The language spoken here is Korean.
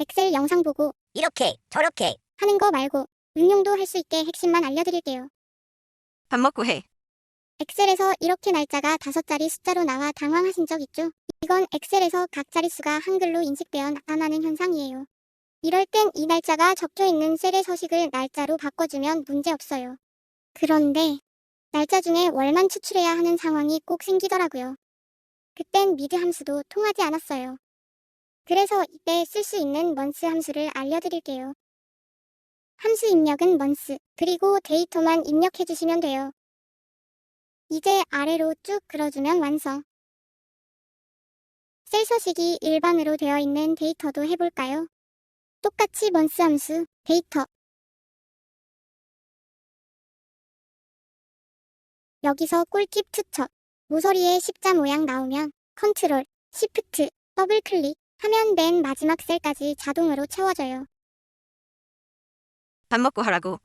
엑셀 영상 보고 이렇게, 저렇게. 하는 거 말고 응용도 할 수 있게 핵심만 알려드릴게요. 밥 먹고 해. 엑셀에서 이렇게 날짜가 다섯 자리 숫자로 나와 당황하신 적 있죠? 이건 엑셀에서 각 자릿수가 한글로 인식되어 나타나는 현상이에요. 이럴 땐 이 날짜가 적혀 있는 셀의 서식을 날짜로 바꿔주면 문제 없어요. 그런데 날짜 중에 월만 추출해야 하는 상황이 꼭 생기더라고요. 그땐 미드 함수도 통하지 않았어요. 그래서 이때 쓸 수 있는 먼스 함수를 알려드릴게요. 함수 입력은 먼스, 그리고 데이터만 입력해주시면 돼요. 이제 아래로 쭉 그려주면 완성. 셀 서식이 일반으로 되어 있는 데이터도 해볼까요? 똑같이 먼스 함수, 데이터. 여기서 꿀팁 투척. 모서리에 십자 모양 나오면 컨트롤, 시프트, 더블 클릭 하면 맨 마지막 셀까지 자동으로 채워져요. 밥 먹고 하라고.